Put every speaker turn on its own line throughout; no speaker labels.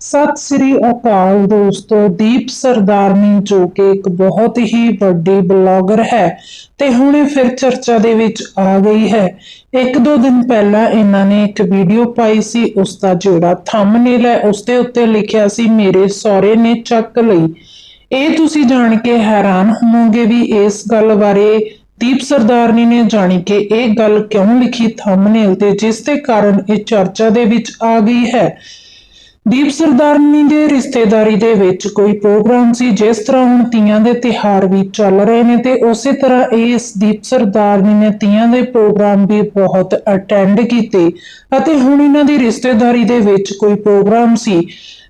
ਸਤਿ ਸ੍ਰੀ ਅਕਾਲ ਦੋਸਤੋ, ਦੀਪ ਸਰਦਾਰਨੀ ਜੋ ਕਿ ਇੱਕ ਬਹੁਤ ਹੀ ਵੱਡੀ ਬਲੌਗਰ ਹੈ ਤੇ ਹੁਣੇ ਫਿਰ ਚਰਚਾ ਦੇ ਵਿੱਚ ਆ ਗਈ ਹੈ। ਇੱਕ ਦੋ ਦਿਨ ਪਹਿਲਾਂ ਇਹਨਾਂ ਨੇ ਇੱਕ ਵੀਡੀਓ ਪਾਈ ਸੀ, ਉਸ ਦਾ ਜਿਹੜਾ ਥੰਬਨੇਲ ਹੈ, ਉਸ ਦੇ ਉੱਤੇ ਲਿਖਿਆ ਸੀ, ਮੇਰੇ ਸਹੁਰੇ ਨੇ ਚੱਕ ਲਈ। ਇਹ ਤੁਸੀਂ ਜਾਣ ਕੇ ਹੈਰਾਨ ਹੋਵੋਗੇ ਵੀ ਇਸ ਗੱਲ ਬਾਰੇ ਦੀਪ ਸਰਦਾਰਨੀ ਨੇ ਜਾਣੀ ਕਿ ਇਹ ਗੱਲ ਕਿਉਂ ਲਿਖੀ ਥੰਬਨੇਲ ਤੇ, ਜਿਸ ਦੇ ਕਾਰਨ ਇਹ ਚਰਚਾ ਦੇ ਵਿੱਚ ਆ ਗਈ ਹੈ। ਦੀਪ ਸਰਦਾਰਨੀ ਦੇ ਰਿਸ਼ਤੇਦਾਰੀ ਦੇ ਵਿੱਚ ਕੋਈ ਪ੍ਰੋਗਰਾਮ ਸੀ, ਜਿਸ ਤਰ੍ਹਾਂ ਹੁਣ ਤੀਆਂ ਦੇ ਤਿਹਾਰ ਵੀ ਚੱਲ ਰਹੇ ਨੇ ਤੇ ਉਸੇ ਤਰ੍ਹਾਂ ਇਸ ਦੀਪ ਸਰਦਾਰਨੀ ਨੇ ਤੀਆਂ ਦੇ ਪ੍ਰੋਗਰਾਮ ਵੀ ਬਹੁਤ ਅਟੈਂਡ ਕੀਤੇ ਅਤੇ ਹੁਣ ਇਹਨਾਂ ਦੀ ਰਿਸ਼ਤੇਦਾਰੀ ਦੇ ਵਿੱਚ ਕੋਈ ਪ੍ਰੋਗਰਾਮ ਸੀ।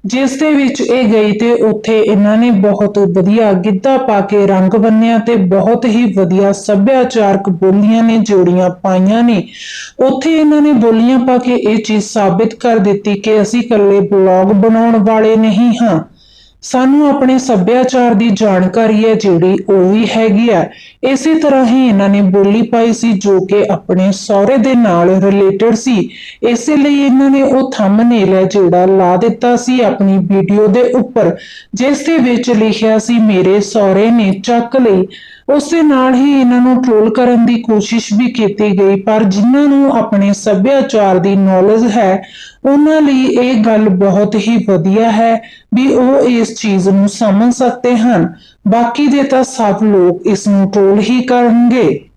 ਜਿਸ ਦੇ ਵਿੱਚ ਇਹ ਗਈ ਤੇ ਉੱਥੇ ਇਹਨਾਂ ਨੇ ਬਹੁਤ ਵਧੀਆ ਗਿੱਧਾ ਪਾ ਕੇ ਰੰਗ ਬੰਨਿਆ ਤੇ ਬਹੁਤ ਹੀ ਵਧੀਆ ਸੱਭਿਆਚਾਰਕ ਬੋਲੀਆਂ ਨੇ ਜੋੜੀਆਂ ਪਾਈਆਂ ਨੇ। ਉੱਥੇ ਇਹਨਾਂ ਨੇ ਬੋਲੀਆਂ ਪਾ ਕੇ ਇਹ ਚੀਜ਼ ਸਾਬਿਤ ਕਰ ਦਿੱਤੀ ਕਿ ਅਸੀਂ ਇਕੱਲੇ ਬਲੌਗ ਬਣਾਉਣ ਵਾਲੇ ਨਹੀਂ ਹਾਂ। ਸਾਨੂੰ ਆਪਣੇ ਸੱਭਿਆਚਾਰ ਦੀ ਜਾਣਕਾਰੀ ਹੈ ਜਿਹੜੀ ਉਹ ਵੀ ਹੈਗੀ ਆ ਇਸੇ ਤਰ੍ਹਾਂ ਹੀ ਇਹਨਾਂ ਨੇ ਬੋਲੀ ਪਾਈ ਸੀ ਜੋ ਕਿ ਆਪਣੇ ਸਹੁਰੇ ਦੇ ਨਾਲ ਰਿਲੇਟਡ ਸੀ। ਇਸੇ ਲਈ ਇਹਨਾਂ ਨੇ ਉਹ ਥੰਬਨੇਲ ਹੈ ਜਿਹੜਾ ਲਾ ਦਿੱਤਾ ਸੀ ਆਪਣੀ ਵੀਡੀਓ ਦੇ ਉੱਪਰ, ਜਿਸ ਦੇ ਵਿੱਚ ਲਿਖਿਆ ਸੀ, ਮੇਰੇ ਸਹੁਰੇ ਨੇ ਚੱਕ ਲਈ। ਉਸੇ ਨਾਲ ਹੀ ਇਹਨਾਂ ਨੂੰ ਟ੍ਰੋਲ ਕਰਨ ਦੀ ਕੋਸ਼ਿਸ਼ ਵੀ ਕੀਤੀ ਗਈ, ਪਰ ਜਿਨ੍ਹਾਂ ਨੂੰ ਆਪਣੇ ਸੱਭਿਆਚਾਰ ਦੀ ਨੌਲੇਜ ਹੈ ਉਹਨਾਂ ਲਈ ਇਹ ਗੱਲ ਬਹੁਤ ਹੀ ਵਧੀਆ ਹੈ ਵੀ ਉਹ ਇਸ ਚੀਜ਼ ਨੂੰ ਸਮਝ ਸਕਦੇ ਹਨ। ਬਾਕੀ ਦੇ ਤਾਂ ਸਭ ਲੋਕ ਇਸ ਨੂੰ ਟੋਲ ਹੀ ਕਰਨਗੇ।